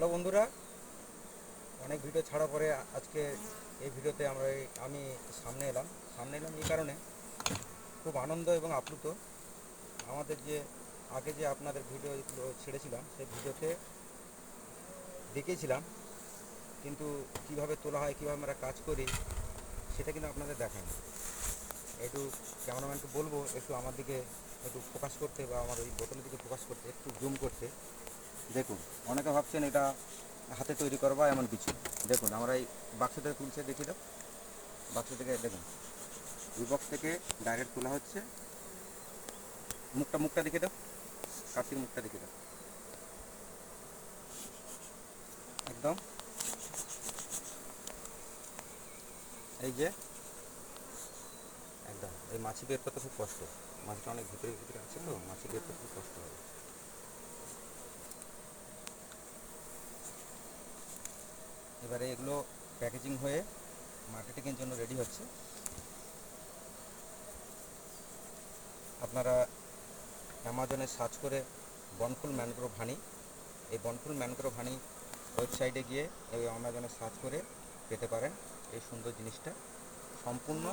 Hello বন্ধুরা, অনেক video ছাড়া পরে আজকে এই ভিডিওতে আমরা আমি সামনে এলাম। সামনে এলাম এই কারণে খুব আনন্দ এবং আপ্লুত। আমাদের যে আগে যে আপনাদের ভিডিও ছেড়েছিলাম, সেই ভিডিওতে দেখিয়েছিলাম কিন্তু কীভাবে তোলা হয়, কীভাবে আমরা কাজ করি, সেটা কিন্তু আপনাদের দেখাই একটু ক্যামেরাম্যানকে বলব, একটু আমার দিকে একটু ফোকাস করতে বা আমার ওই বোতলের দিকে ফোকাস করতে, একটু জুম করতে। দেখুন, অনেকে ভাবছেন এটা হাতে তৈরি করবা, এমন কিছু দেখুন, আমরা এই বাক্স থেকে তুলছে দেখি দাও। বাক্স থেকে, দেখুন এই বক্স থেকে ডাইরেক্ট তোলা হচ্ছে। মুখটা মুখটা দেখে দাও। কার্তিক মুখটা দেখে দাও। একদম। এই যে, একদম, এই মাছি বের করতে খুব কষ্ট। মাছটা অনেক ভিতরে ভিতরে আছে তো, মাছি বের করতে খুব কষ্ট হবে এবারে এগুলো প্যাকেজিং হয়ে মার্কেটিংয়ের জন্য রেডি হচ্ছে। আপনারা অ্যামাজনে সার্চ করে বনফুল ম্যানগ্রোভ হানি, এই বনফুল ম্যানগ্রোভ হানি ওয়েবসাইটে গিয়ে এই অ্যামাজনে সার্চ করে পেতে পারেন এই সুন্দর জিনিসটা। সম্পূর্ণ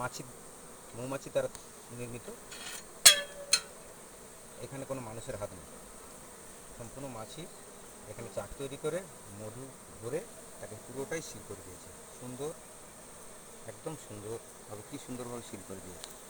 মাছি, মৌমাছি দ্বারা নির্মিত। এখানে কোনো মানুষের হাত নেই। সম্পূর্ণ মাছি এখানে চাক তৈরি করে, মধু ভরে তাকে পুরোটাই সিল করে দিয়েছে। সুন্দর, একদম সুন্দর সুন্দরভাবে কী সুন্দরভাবে সিল করে দিয়েছে।